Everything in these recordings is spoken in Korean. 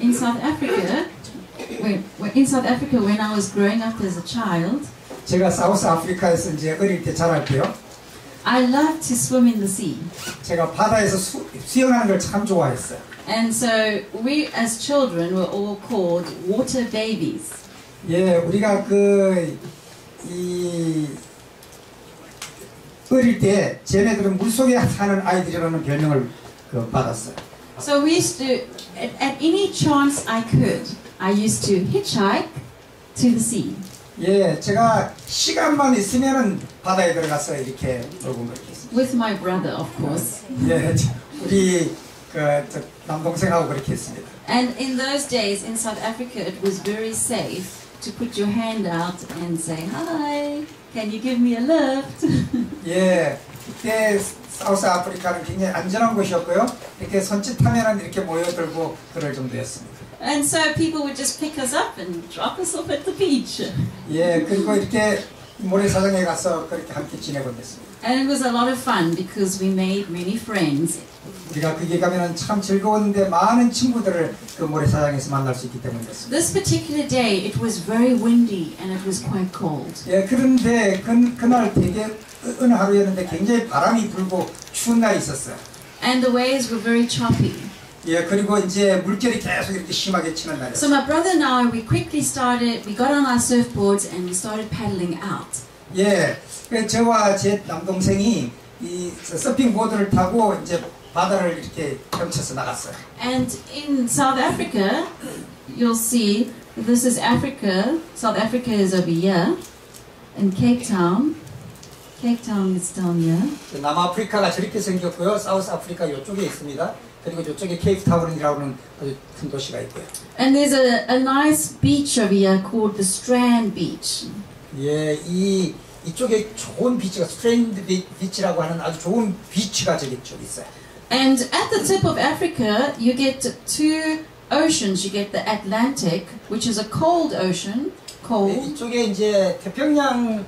in South Africa, when, in South Africa, when I was growing up as a child, 제가 사우스 아프리카에서 이제 어릴 때 자랄 때요. I loved to swim in the sea. 제가 바다에서 수, 수영하는 걸 참 좋아했어요. And so we as children were all called water babies. 예, 우리가 그, 이, 어릴 때, 쟤네들은 물속에 사는 아이들이라는 별명을 그 받았어요. So we used to, at, at any chance I could, I used to hitchhike to the sea. 예, 제가 시간만 있으면은 바다에 들어가서 이렇게 놀고 뭐 이렇게 했습니다. With my brother, of course. 예, 저- 우리 그 저 남동생하고 그렇게 했습니다. And in those days in South Africa, it was very safe to put your hand out and say, Hi, can you give me a lift? 예, 그때 사우스 아프리카는 굉장히 안전한 곳이었고요. 이렇게 선짓하면은 이렇게 모여들고 그럴 정도였습니다. and so people would just pick us up and drop us off at the beach. 예, 그리고 이렇게 모래사장에 가서 그렇게 함께 지내고 있습니다. And it was a lot of fun because we made many friends. 우리가 거기 가면은 참 즐거웠는데 많은 친구들을 그 모래사장에서 만날 수 있기 때문이었습니다. This particular day, it was very windy and it was quite cold. 예, 그런데 그, 그날 되게 어- 어느 하루였는데 굉장히 바람이 불고 추운 날이 있었어요. And the waves were very choppy. 예, 그리고 이제 물결이 계속 이렇게 심하게 치는 So 날이었어요. my brother and I, we quickly started, we got on our surfboards and we started paddling out. 예, 그 저와 제 남동생이 이 서핑 보드를 타고 이제 바다를 이렇게 헤엄쳐서 나갔어요. And in South Africa, you'll see this is Africa. South Africa is over here, and Cape Town. Cape Town is down here. 남아프리카가 저렇게 생겼고요. 사우스 아프리카 이쪽에 있습니다. 그리고 이쪽에 케이프타운이라는 아주 큰 도시가 있고요. And there's a, a nice beach over here called the Strand Beach. 예, 이 이쪽에 좋은 비치가 스트랜드 비- 비치라고 하는 아주 좋은 비치가 저기 쪽 있어요. And at the tip of Africa, you get two oceans. You get the Atlantic, which is a cold ocean, 예, cold, 이쪽에 이제 태평양과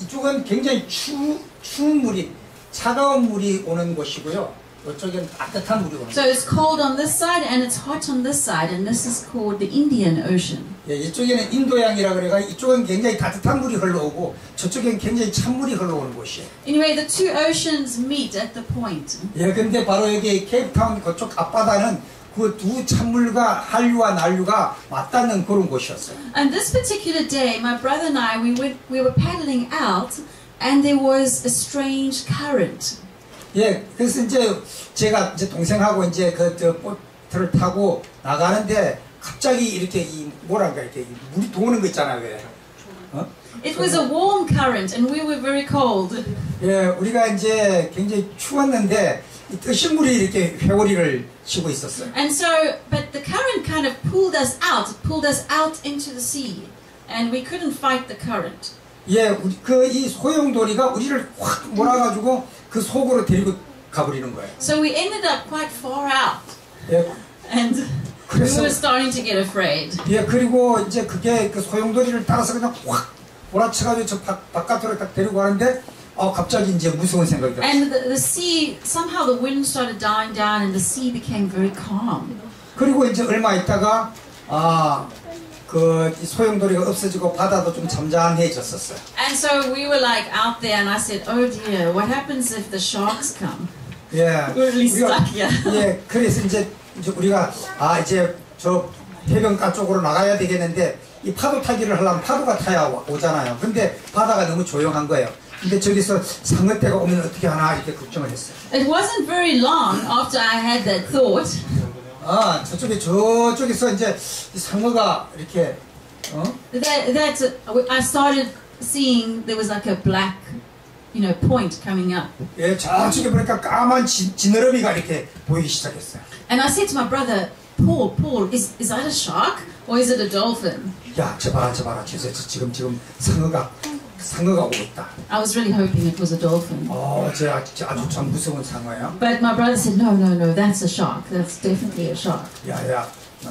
이- 이쪽은 굉장히 추, 추운 물이 차가운 물이 오는 곳이고요. 이쪽엔 따뜻한 물이 오는 So it's cold on this side and it's hot on this side, and this is called the Indian Ocean. 예, 이쪽에는 인도양이라 그래가 이쪽은 굉장히 따뜻한 물이 흘러오고 저쪽엔 굉장히 찬 물이 흘러오는 곳이에요. Anyway, the two oceans meet at the point. 예, 근데 바로 여기 케이프타운 그쪽 앞바다는 그 두 찬물과 한류와 난류가 맞닿는 그런 곳이었어요. And this particular day, my brother and I, we went, we were paddling out, and there was a strange current. 예, 그래서 이제 제가 이제 동생하고 이제 그 저 보트를 타고 나가는데 갑자기 이렇게 이 뭐랄까 이렇게 이 물이 도는 거 있잖아요, 왜? 어? It was a warm current, and we were very cold. 예, 우리가 이제 굉장히 추웠는데 이 뜨신 물이 이렇게 회오리를 치고 있었어요. And so, but the current kind of pulled us out, pulled us out into the sea, and we couldn't fight the current. 예, 그 이 소용돌이가 우리를 확 몰아가지고 그 속으로 데리고 가버리는 거예요. So we ended up quite far out, 예, and we 그래서 were starting to get afraid. 예, 그리고 이제 그게 그 소용돌이를 따라서 그냥 확 몰아쳐가지고 저 바, 바깥으로 딱 데리고 가는데 어 갑자기 이제 무서운 생각이 들었어요. And the, the sea, somehow the wind started dying down, and the sea became very calm. 그리고 이제 얼마 있다가 아 그 소용돌이가 없어지고 바다도 좀 잠잠해졌었어요. And so we were like out there, and I said, "Oh dear, what happens if the sharks come?" 예, We're really 우리가- stuck here. 예, 그래서 이제, 이제 우리가 아 이제 저 해변가 쪽으로 나가야 되겠는데 이 파도 타기를 하려면 파도가 타야 와- 오잖아요. 근데 바다가 너무 조용한 거예요. 근데 저기서 상어떼가 오면 어떻게 하나 이렇게 걱정을 했어요. It wasn't very long after I had that thought 아 저쪽에 저쪽에서 이제 이 상어가 이렇게 어? that that I started seeing there was like a black, you know, point coming up. 예, 저쪽에 보니까 까만 지, 지느러미가 이렇게 보이기 시작했어요. And I said to my brother, Paul, Paul, is, is that a shark or is it a dolphin? 야, 저 봐라, 저 봐라. 저, 저, 저, 지금 지금 상어가 상어가 오고 있다. I was really hoping it was a dolphin. 어, 저 아주, 저 아주 참 무서운 상어야. But my brother said, no, no, no, that's a shark. That's definitely a shark. 야, 야,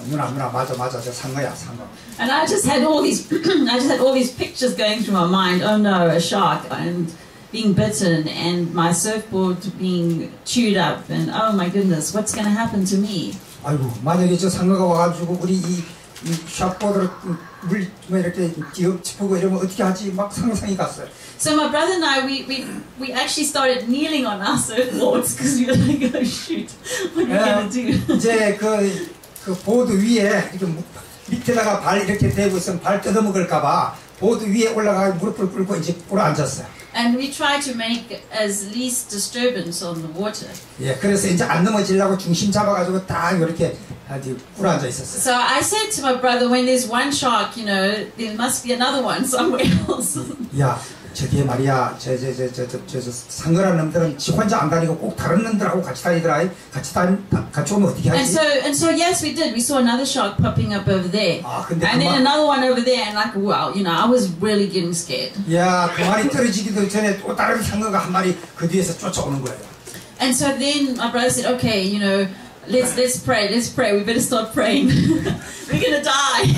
누나, 누나, 맞아, 맞아, 저 상어야, 상어. And I just had all these, I just had all these pictures going through my mind. Oh no, a shark and being bitten and my surfboard being chewed up and oh my goodness, what's going to happen to me? 아이고 만약에 저 상어가 와가지고 우리 이, 이 샷보드를 물뭐 이렇게 뒤엎치고 이러면 어떻게 하지 막 상상이 갔어요. So my brother and I, we, we, we actually started kneeling on our surfboards because we were like, oh shoot, what are we to do? 이제 그, 그 보드 위에 이렇게 무- 밑에다가 발 이렇게 대고 있으면 발 뜯어먹을까봐 보드 위에 올라가 무릎을 꿇고 이제 꿇어 앉았어요. And we tried to make as least disturbance on the water. 예, 그래서 이제 안 넘어지려고 중심 잡아가지고 딱 이렇게 아주 꿇어 앉아 있었어요. So I said to my brother, when there's one shark, you know, there must be another one somewhere else. 야, 저기에 말이야, 저, 저, 저, 저, 저, 저, 저 상어라는 놈들은 지 혼자 안 다니고 꼭 다른 놈들하고 같이 다니더라. 같이 다니, 다- 같이 오면 어떻게 and 하지? so and so yes, we did. We saw another shark popping up over there. 아, 근데 And then another one over there, and like, wow, you know, I was really getting scared. 야, 그 말이 떨어지기도 전에 또 다른 상어가 한 마리 그 뒤에서 쫓아오는 거예요. And so then my brother said, okay, you know, let's let's pray, let's pray. We better start praying. We're gonna die.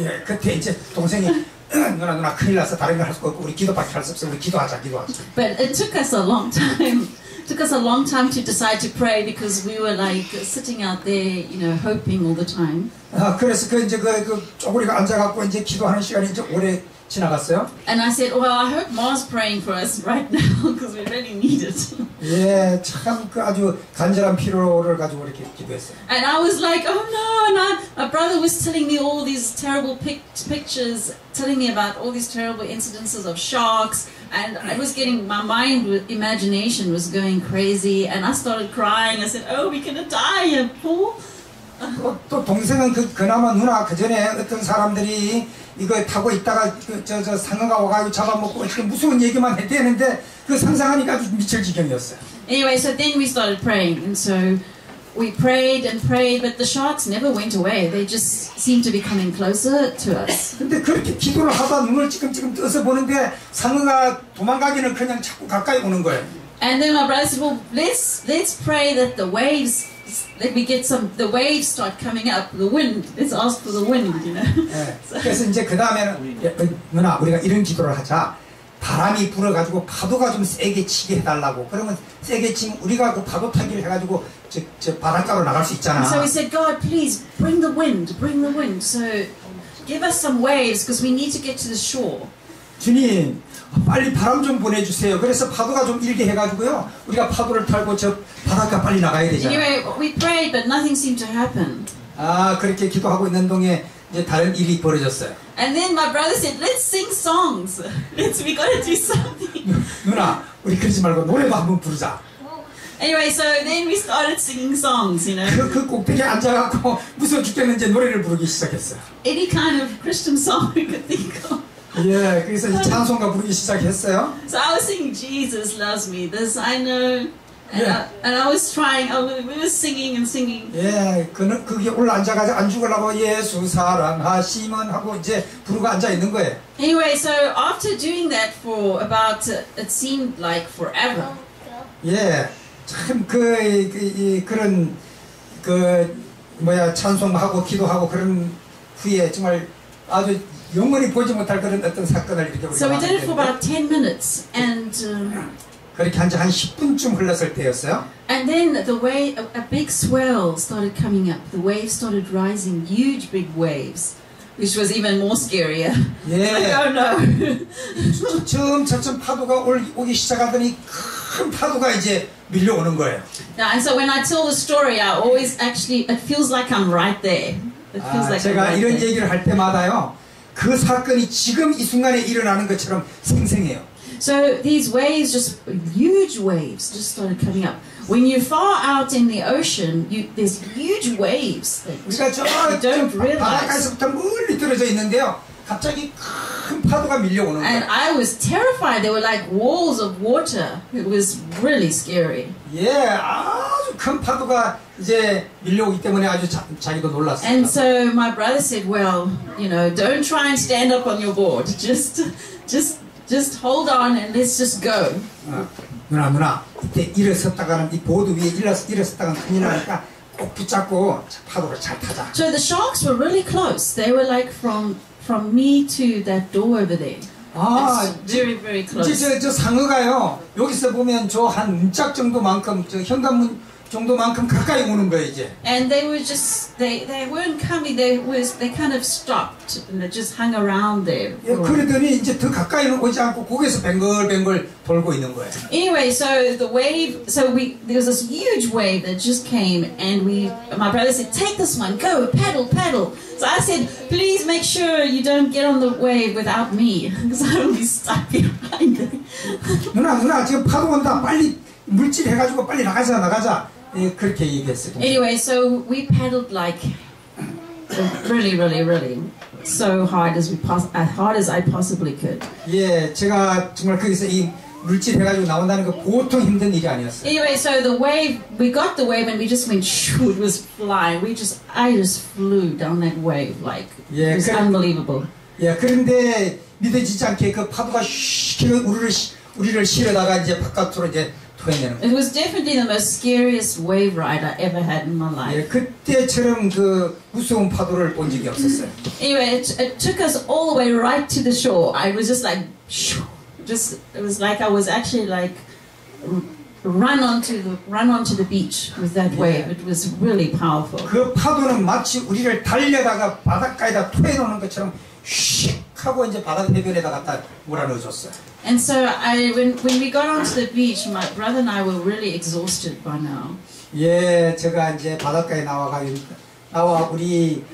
예, 그때 이제 동생이 누나 누나 큰일 났어 다른 걸 할 수 없고 우리 기도밖에 할 수 없어 우리 기도하자 기도하자 But it took us a long time. took us a long time to decide to pray because we were like sitting out there, you know, hoping all the time. 아, 그래서 그 이제 그, 그 쪼그리가 앉아갖고 이제 기도하는 시간이 이제 오래 지나갔어요 And I said, well, I hope Ma's praying for us right now because we really need it. 예, 참 그 아주 간절한 필요를 가지고 이렇게 기도했어요 And I was like, oh no, and I, my brother was telling me all these terrible pic- pictures, telling me about all these terrible incidences of sharks, and I was getting, my mind, with imagination was going crazy, and I started crying. I said, oh, we're gonna die here, Paul. 또, 또 동생은 그, 그나마 누나 그 전에 어떤 사람들이 이거 타고 있다가 그, 저, 저 상어가 와가지고 잡아먹고 지금 무서운 얘기만 해대는데 그 상상하니까 아주 미칠 지경이었어요 Anyway, so then we started praying, and so we prayed and prayed, but the sharks never went away. They just seemed to be coming closer to us. 근데 그렇게 기도를 하다 눈을 지금지금 떠서 보는데 상어가 도망가기는 그냥 자꾸 가까이 오는 거예요 And then my brother said, "Well, let's let's pray that the waves, that we get some, the waves start coming up, the wind. Let's ask for the wind, you know." 예, 그래서 이제 그 다음에는 예, 어, 누나 우리가 이런 기도를 하자 바람이 불어가지고 파도가 좀 세게 치게 해달라고 그러면 세게 치면 우리가 그 파도 타기를 해가지고 저, 저 바닷가로 나갈 수 있잖아 so we said, God, please bring the wind, bring the wind. So give us some waves because we need to get to the shore. 주님 빨리 바람 좀 보내주세요 그래서 파도가 좀 일게 해가지고요 우리가 파도를 탈고 저 바닷가 빨리 나가야 되잖아 Anyway, we prayed, but nothing seemed to happen. 아 그렇게 기도하고 있는 동에 이제 다른 일이 벌어졌어요 And then my brother said, "Let's sing songs. Let's we got to do something." 누나 우리 그러지 말고 노래도 한번 부르자 Anyway, so then we started singing songs. You know, 그, 그 꼭대기에 앉아갖고 무서워 죽겠는지 노래를 부르기 시작했어요 any kind of Christian song we could think of. 예, 그래서 이제 찬송가 부르기 시작했어요. So I was singing Jesus loves me. This I know. And, Yeah. I, and I was trying. I was, we were singing and singing. 예, 그는 그게 올라 앉아가지고 안 죽으려고 예수 사랑하시면 하고 이제 부르고 앉아 있는 거예요. Anyway, so after doing that for about uh, it seemed like forever. 예, 참그 그, 이, 그런 그 뭐야 찬송하고 기도하고 그런 후에 정말 아주 영원히 보지 못할 그런 어떤 사건을 이렇게 So we did it for about ten minutes, and um, 그렇게 한지한 10분쯤 흘렀을 때였어요. and then the way a, a big swell started coming up. The waves started rising, huge big waves, which was even more scarier. Like, 예, oh no. 차츰 파도가 올, 오기 시작하더니 큰 파도가 이제 밀려오는 거예요. Now, and so when I tell the story, I always actually it feels like I'm right there. It feels 아, like I'm 제가 right 이런 there. 얘기를 할 때마다요, 그 사건이 지금 이 순간에 일어나는 것처럼 생생해요. So these waves, just huge waves, just started coming up. When you're far out in the ocean, you, there's huge waves that 우리가 저, you don't 저 realize. 바닷가에서부터 멀리 떨어져 있는데요, 갑자기 큰 파도가 밀려오는 And 거예요. I was terrified. There were like walls of water. It was really scary. 예, 아주 큰 파도가 이제 밀려오기 때문에 아주 자, 자기도 놀랐어요. And so my brother said, "Well, you know, don't try and stand up on your board. Just, just, just hold on and let's just go." 어, 누나, 누나, 이때 일어섰다가는 이 보드 위에 일어서, 일어섰다가는 큰일 나니까 꼭 붙잡고 파도를 잘 타자. So the sharks were really close. They were like from from me to that door over there. 아, It's very, very 이제 close. 저, 저 상어가요 여기서 보면 저 한 문짝 정도만큼 저 현관문 정도만큼 가까이 오는 거예요 이제. And they were just they they weren't coming. They was they kind of stopped and they just hung around there. 예, 그러더니 이제 더 가까이는 오지 않고 거기서 뱅글뱅글 돌고 있는 거예요. Anyway, so the wave, so we there was this huge wave that just came, and we, my brother said, "Take this one, go paddle, paddle." So I said, "Please make sure you don't get on the wave without me, because I will be stuck behind." it." 누나 누나 지금 파도 온다 빨리 물질 해가지고 빨리 나가자 나가자 예, 그렇게 얘기했어요. anyway, so we paddled like really, really, really so hard as we pos- as hard as I possibly could. 예, 제가 정말 거기서 이 물질 해가지고 나온다는 거 보통 힘든 일이 아니었어요. Anyway, so the wave, we got the wave, and we just went. Shoo, it was flying. We just, I just flew down that wave like Yeah, it was correct. unbelievable. 예, 그런데 믿어지지 않게 그 파도가 슉 우리를 시- 우리를 실어다가 이제 바깥으로 이제 토해내는 거예요. It was definitely the most scariest wave ride I ever had in my life. 예, 그때처럼 그 무서운 파도를 본 적이 없었어요. Anyway, it, it took us all the way right to the shore. I was just like, shoo, just it was like I was actually like r- run onto the run onto the beach with that wave. It was really powerful. 그 파도는 마치 우리를 달려다가 바닷가에다 토해놓는 것처럼 슉 하고 이제 바다 해변에다 갖다 몰아넣어줬어요. And so I when when we got onto the beach, my brother and I were really exhausted by now. 예, 제가 이제 바닷가에 나와가 나와 우리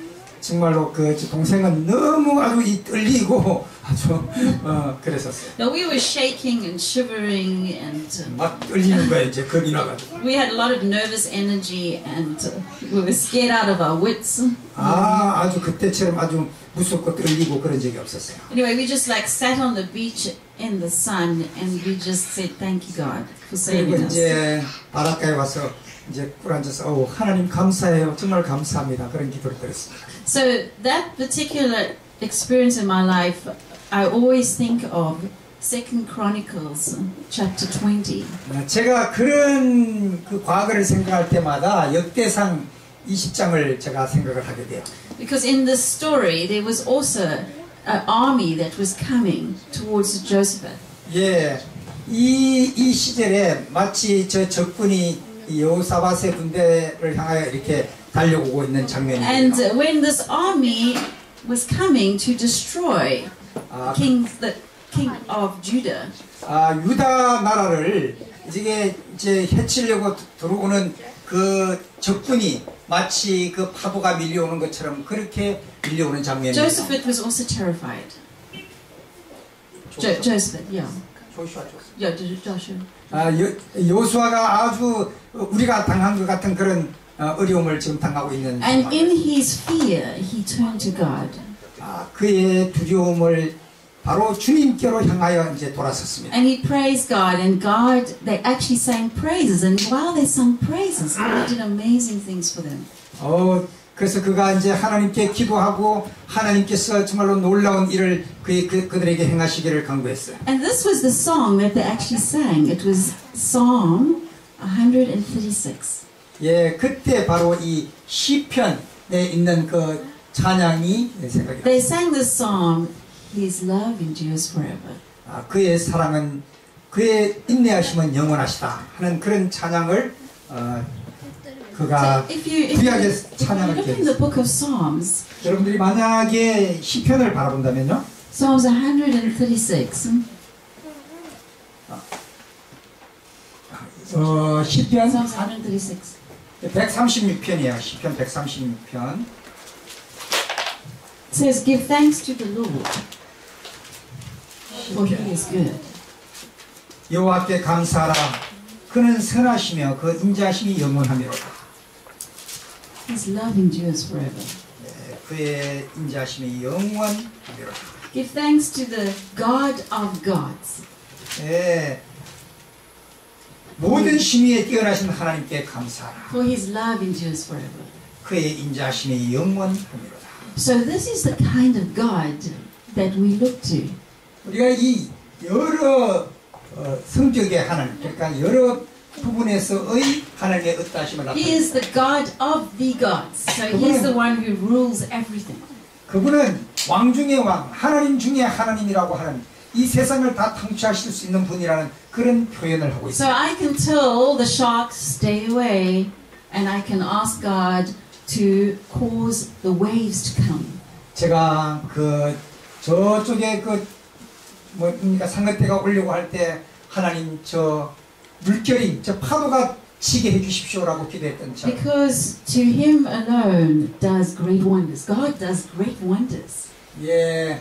정말로 그 동생은 너무 아주 이 떨리고 아주 어 그랬었어요. Now we were shaking and shivering and. um, 막 떨리는 거예요 이제 겁이 나가지고. We had a lot of nervous energy and uh, we were scared out of our wits. 아 아주 그때처럼 아주 무섭고 떨리고 그런 적이 없었어요. Anyway, we just like sat on the beach in the sun and we just said, Thank you, God, for saving us. 이제 바닷가에 와서 이제 꿇 앉아서 어 하나님 감사해요 정말 감사합니다 그런 기도를 드렸습니다. So, that particular experience in my life, I always think of Second Chronicles chapter 20. 어, 제가 그런 그 과거를 생각할 때마다 역대상 20장을 제가 생각을 하게 돼요. Because in this story, there was also an army that was coming towards Joseph. 예, 이, 이 시절에 마치 저 적군이 이 여호사밧의 군대를 향하여 이렇게 달려오고 있는 And 장면이에요. uh, when this army was coming to destroy 아, king, the king of Judah, 아, 유다 나라를 이게 이제 해치려고 들어오는 그 적군이 마치 그 파도가 밀려오는 것처럼 그렇게 밀려오는 장면이에요. Joseph was also terrified. Jo- Joseph, yeah. 조슈아, 조슈아. Yeah, Jo- Joshua. 아, 여, 여수아가 아주 우리가 당한 것 같은 그런 어, 어려움을 지금 당하고 있는 And in his fear, he turned to God. 아, 그의 두려움을 바로 주님께로 향하여 이제 돌아섰습니다. And he praised God, and God, they actually sang praises. And while they sung praises, God did amazing things for them. 어, 그래서 그가 이제 하나님께 기도하고 하나님께서 정말로 놀라운 일을 그, 그, 그들에게 행하시기를 간구했어요. And this was the song that they actually sang. It was Psalm 136. 예, 그때 바로 이 시편에 있는 그 찬양이 생각이. They sang this psalm, His love endures forever. 아, 그의 사랑은 그의 인내하심은 영원하시다 하는 그런 찬양을 어, 그가 you 찬양을 Psalms, 여러분들이 만약에 시편을 바라본다면요. Psalms 136. 어, 시편 Psalms 136. 136편이에요. 시편 136편. It says, Give thanks to the Lord, for he is good. 여호와께 감사하라. 그는 선하시며 그 인자하심이 영원하미로다. His love endures forever. 예, 그의 인자하심이 영원하미로다. Give thanks to the God of gods. 예, 모든 심의에 뛰어나신 하나님께 감사하라. For his love endures forever. 그의 인자하심이 영원하미로다. So this is the kind of God that we look to. 우리가 이 여러 어, 성격의 하나님, 그러니까 여러 부분에서의 하나님의 He 나타내. is the God of the gods. So he's the one who rules everything. 그분은 왕 중의 왕, 하나님 중의 하나님이라고 하는 이 세상을 다 통치하실 수 있는 분이라는 그런 표현을 하고 So 있어요. I can tell the sharks stay away, and I can ask God to cause the waves to come. 제가 그 저쪽에 그 뭐입니까 상가대가 오려고 할 때 하나님 저 물결이 저 파도가 치게 해주십시오라고 기도했던 저. Because to Him alone does great wonders. God does great wonders. 예,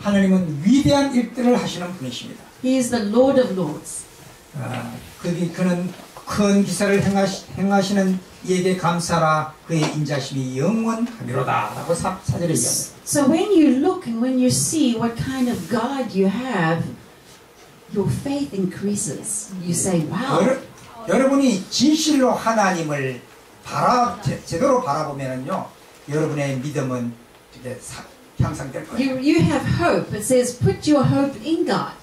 하나님은 위대한 일들을 하시는 분이십니다. He is the Lord of Lords. 아, 그기 그는 큰 기사를 행하시, 행하시는 이에게 감사라 그의 인자심이 영원하리로다라고 사, 사절에 얘기합니다. So when you look and when you see what kind of God you have, your faith increases. You say, wow. 여러, 여러분이 진실로 하나님을 바라 제, 제대로 바라보면은요, 여러분의 믿음은 이제 사- 향상될 거예요. You, you have hope. It says, put your hope in God.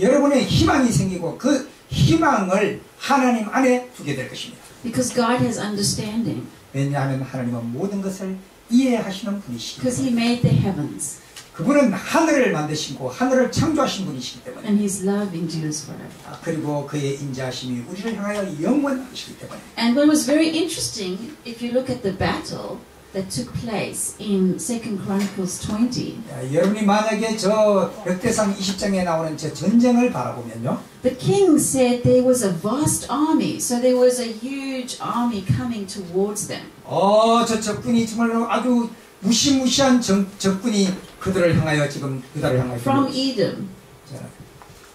여러분의 희망이 생기고 그 희망을 하나님 안에 두게 될 것입니다. Because God has understanding. 왜냐하면 하나님은 모든 것을 이해하시는 분이시기 Because 때문에 He made the heavens. 그분은 하늘을 만드시고 하늘을 창조하신 분이시기 때문에 And His love endures forever. 아, 그리고 그의 인자하심이 우리를 향하여 영원하시기 때문에 And what was very interesting, if you look at the battle that took place in Second Chronicles 20, 야, 여러분이 만약에 저 역대상 20장에 나오는 저 전쟁을 바라보면요 the king said there was a vast army. So there was a huge army coming towards them. 어, 저 적군이 정말로 아주 무시무시한 적, 적군이 그들을 향하여 지금 그들을 향하여 from 들어오고 Edom 있어요.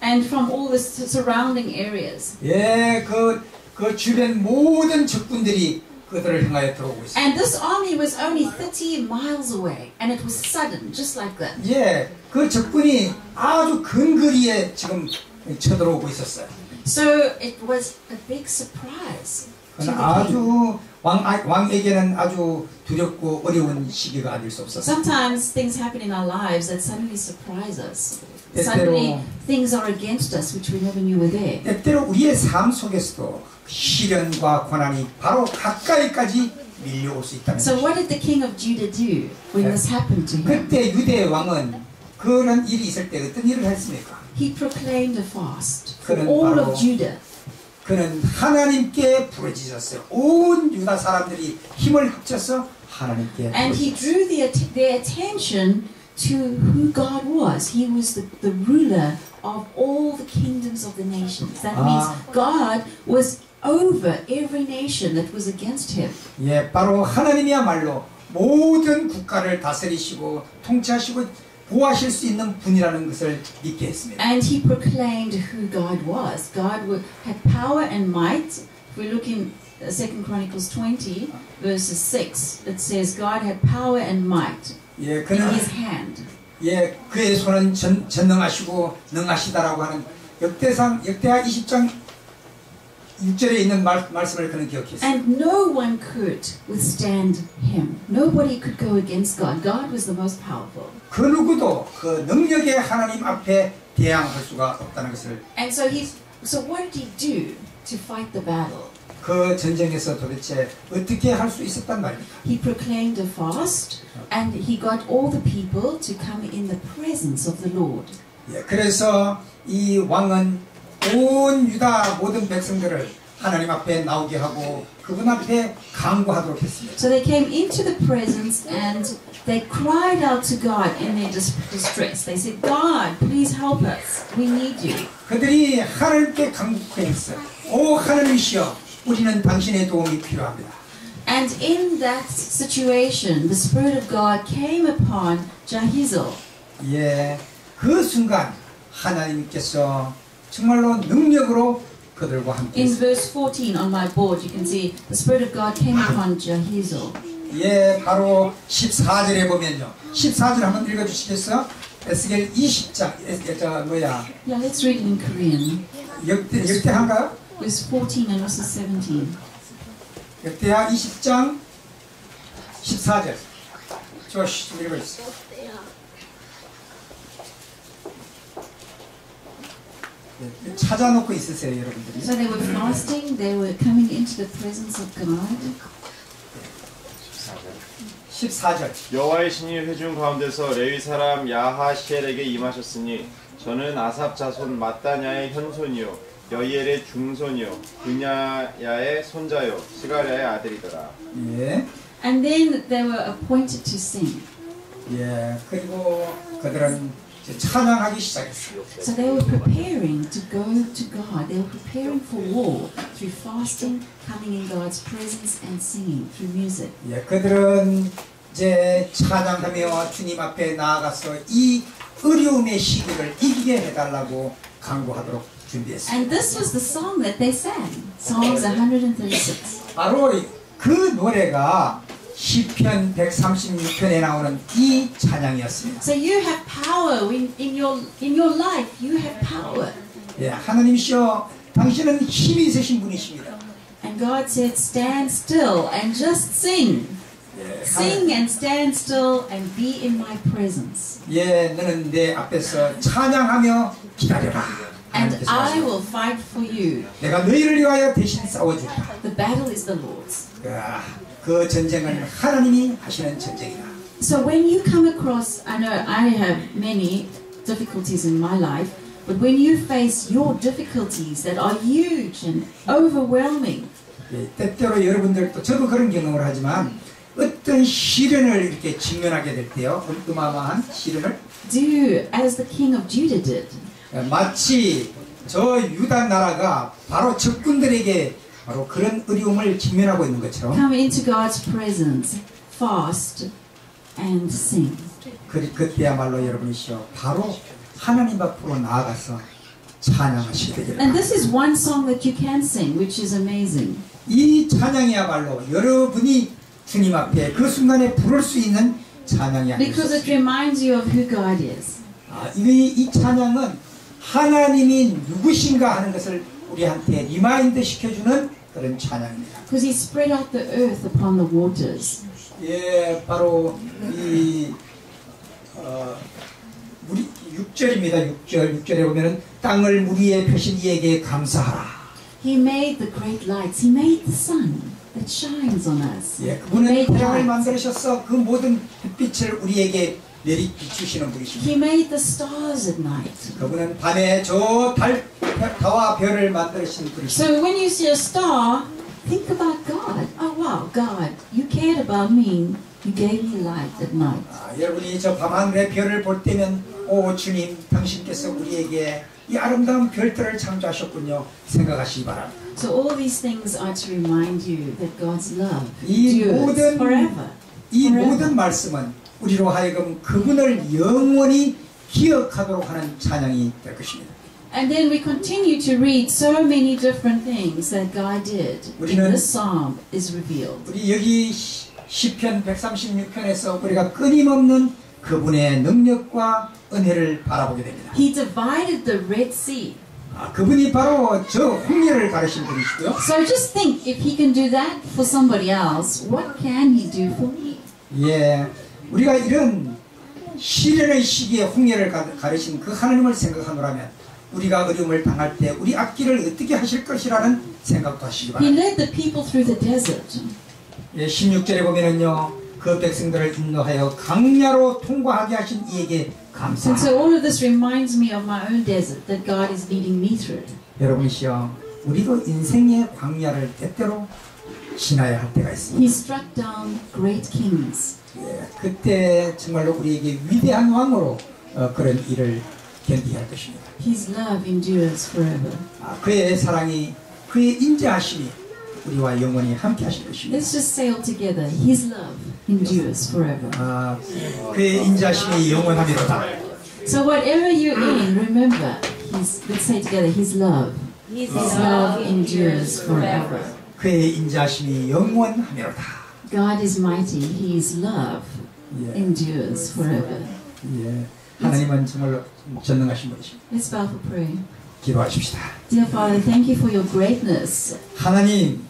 and from all the s- surrounding areas. 예, 그, 그 주변 모든 적군들이 그들을 향하여 들어오고 있어요. And this army was only 30 miles away, and it was sudden, just like that. 예, 그 적군이 아주 근거리에 지금 쳐들어오고 있었어요. So it was a big surprise. to 그건 the king. 아주 왕, 아- 왕에게는 아주 두렵고 어려운 시기가 아닐 수 없었어요. Sometimes things happen in our lives that suddenly surprise us. 때때로- Suddenly things are against us which we never knew were there. 때때로 우리의 삶 속에서도 시련과 고난이 바로 가까이까지 밀려올 수 있다는 So what did the king of Judah do when this happened to him? 그때 유대 왕은 그런 일이 있을 때 어떤 일을 했습니까? He proclaimed a fast for all of Judah. 그는 하나님께 부르짖었어요. 온 유다 사람들이 힘을 합쳐서 하나님께 And he drew the, their attention to who God was. He was the, the ruler of all the kingdoms of the nations. That means Ah. God was over every nation that was against him. 예, 바로 하나님이야말로 모든 국가를 다스리시고 통치하시고 보호하실 수 있는 분이라는 것을 믿게 했습니다. And he proclaimed who God was. God had power and might. If we look in uh, 2 Chronicles 20, verses 6, it says God had power and might 예, in 그는 his hand. 예, 그의 손은 전, 전능하시고 능하시다라고 하는 역대상 역대하 20장 6절에 있는 말, 말씀을 그는 기억했어요. And no one could withstand him. Nobody could go against God. God was the most powerful. 그 누구도 그 능력의 하나님 앞에 대항할 수가 없다는 것을 And so he so what did he do to fight the battle? 그 전쟁에서 도대체 어떻게 할 수 있었단 말입니까? He proclaimed a fast and he got all the people to come in the presence of the Lord. 예, 그래서 이 왕은 온 유다 모든 백성들을 하나님 앞에 나오게 하고 그분 앞에 강구하도록 했습니다. So they came into the presence and they cried out to God in their dis- distress. They said, God, please help us. We need you. 그들이 하나님께 강구했어요. 오 하나님이시여 우리는 당신의 도움이 필요합니다. And in that situation, the Spirit of God came upon Jahaziel. 예, 그 순간 하나님께서 정말로 능력으로 그들과 함께 In verse 14 on my board, you can see the Spirit of God came upon Jahaziel. 예, 바로 14절에 보면요. 14절 한번 읽어 주시겠어요? 에스겔 20장, 에, 저 뭐야, Yeah, let's read it in Korean. 역대, 역대한가요? Verse 14 and also 17. 역대하 20장 14절. 조시 좀 읽어 주세요. 찾아놓고 있으세요, 여러분들이. So they were fasting, they were coming into the presence of God. 14절. 여호와의 신이 회중 가운데서 레위 사람 야하시엘에게 임하셨으니 저는 아삽 자손 마따냐의 현손이요 여이엘의 중손이요 분야야의 손자요 스가랴의 아들이더라. 예. And then they were appointed to sing. 예. 그리고 그들은 찬양하기 시작했어요. So they were preparing to go to God. They were preparing for war through fasting, coming in God's presence, and singing through music. 예. 그들은 이제 찬양하며 주님 앞에 나아가서 이 어려움의 시기를 이기게 해달라고 강구하도록 준비했습니다. And this was the song that they sang, Psalms 136. 바로 그 노래가 시편 136편에 나오는 이 찬양이었습니다. So you have power in, in your in your life. You have power. 예, 하나님이시여 당신은 힘이 있으신 분이십니다. And God said, "Stand still and just sing. 예, Sing and stand still and be in my presence. 예, 너는 내 앞에서 찬양하며 기다려라. And I will fight for you. 내가 너희를 위하여 대신 싸워주리라. The battle is the Lord's." 야, 그 전쟁은 하나님이 하시는 전쟁이다. So when you come across, I know I have many difficulties in my life, but when you face your difficulties that are huge and overwhelming, 예, 때때로 여러분들도 저도 그런 경험을 하지만 어떤 시련을 이렇게 직면하게 될 때요, 어마어마한 시련을 do as the king of Judah did. 예, 마치 저 유다 나라가 바로 적군들에게 바로 그런 어려움을 직면하고 있는 것처럼 Come into God's presence, fast, and sing. 그, 그때야말로 여러분이시여 바로 하나님 앞으로 나아가서 찬양하시게 And this is one song that you can sing, which is amazing. 이 찬양이야말로 여러분이 주님 앞에 그 순간에 부를 수 있는 찬양이 Because it reminds you of who God is. 아, 이, 이 찬양은 하나님이 누구신가 하는 것을 우리한테 리마인드 시켜주는 그런 찬양입니다. Because He spread out the earth upon the waters. 예, 바로 이 어, 우리 6절입니다. 6절 6절에 보면은 땅을 물 위에 펴신 이에게 감사하라. He made the great lights. He made the sun that shines on us. 예, 그분은 태양을. 만드셔서 그 모든 햇빛을 우리에게 내리 비추시는 분이십니다. He made the stars at night. 그분은 밤에 저 달, 달와 별을 만드신 분이십니다. So when you see a star, think about God. Oh wow, God, you cared about me. You gave me light at night. 아, 여러분이 저 밤하늘의 별을 볼 때면 오 주님 당신께서 우리에게 이 아름다운 별들을 창조하셨군요 생각하시기 바랍니다. So all these things are to remind you that God's love 이 endures 모든- forever. 이 Forever. 모든 말씀은 우리로 하여금 그분을 영원히 기억하도록 하는 찬양이 될 것입니다. And then we continue to read so many different things that God did. In this psalm is revealed. 우리 여기 시- 시편 136편에서 우리가 끊임없는 그분의 능력과 은혜를 바라보게 됩니다. He divided the Red Sea. 아, 그분이 바로 저 홍해를 가르신 분이시고요. So just think, if he can do that for somebody else, what can he do for me? 예, 우리가 이런 시련의 시기에 홍해를 가- 가르신 그 하나님을 생각하노라면 우리가 어려움을 당할 때 우리 앞길을 어떻게 하실 것이라는 생각도 하시기 바랍니다. led the people through the desert. 예, 16절에 보면은요, 그 백성들을 인도하여 강야로 통과하게 하신 이에게 감사합니다. all of this reminds me of my own desert that God is leading me through. 여러분이시여, 우리도 인생의 광야를 때때로 지나야 할 때가 있습니다. He struck down great kings. 예, 그때 정말로 우리에게 위대한 왕으로 어, 그런 일을 견디게 할 것입니다. His love endures forever. 아, 그의 사랑이 그의 인자하심이 우리와 영원히 함께 하실 것입니다. Let's just say all together, His love endures forever. 아, 그의 인자하심이 영원하리로다. So whatever you're in, remember, His, let's say together, His love. His love endures forever. 그의 인자하심이 영원하리로다. God is mighty. His love 예, endures forever. 예. 하나님은 정말로 전능하신 분이십니다. Let's bow for prayer. 기도하십시다. Dear Father, thank you for your greatness. 하나님,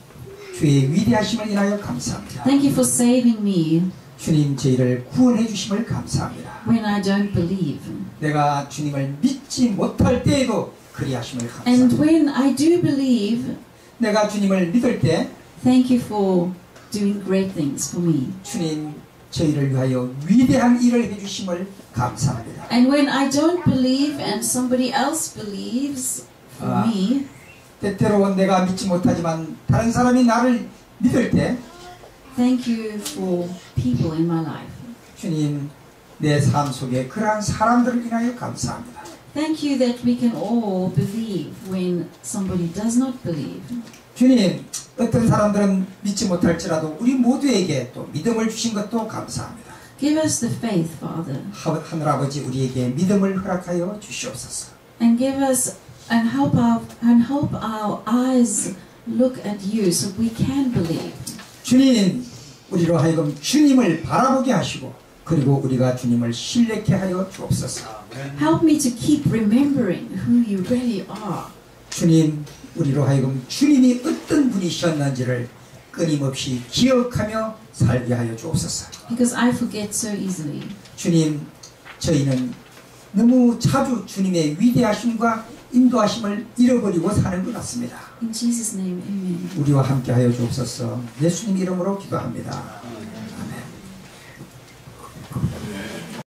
주의 위대하심을 인하여 감사합니다. Thank you for saving me 주님 저희를 구원해 주심을 감사합니다. when I don't believe. 내가 주님을 믿지 못할 때에도 그리하심을 And 감사합니다. when I do believe, 내가 주님을 믿을 때 thank you for doing great things for me. 주님 저희를 위하여 위대한 일을 해주심을 감사합니다. And when I don't believe and somebody else believes for Ah. me, 때때로 내가 믿지 못하지만 다른 사람이 나를 믿을 때 thank you for people in my life. 주님 내 삶 속에 그러한 사람들을 인하여 감사합니다. Thank you that we can all believe when somebody does not believe. 주님 어떤 사람들은 믿지 못할지라도 우리 모두에게 또 믿음을 주신 것도 감사합니다. Give us the faith, Father, 하- 하늘 아버지 우리에게 믿음을 허락하여 주시옵소서. and give us and help our and help our eyes look at you so we can believe. 주님 우리로 하여금 주님을 바라보게 하시고 그리고 우리가 주님을 신뢰케 하여 주옵소서. Help me to keep remembering who you really are. 주님 우리로 하여금 주님이 어떤 분이셨는지를 끊임없이 기억하며 살게 하여 주옵소서. Because I forget so easily. 주님 저희는 너무 자주 주님의 위대하심과 인도하심을 잃어버리고 사는 것 같습니다. In Jesus' name, amen. 우리와 함께 하여 주옵소서. 예수님 이름으로 기도합니다.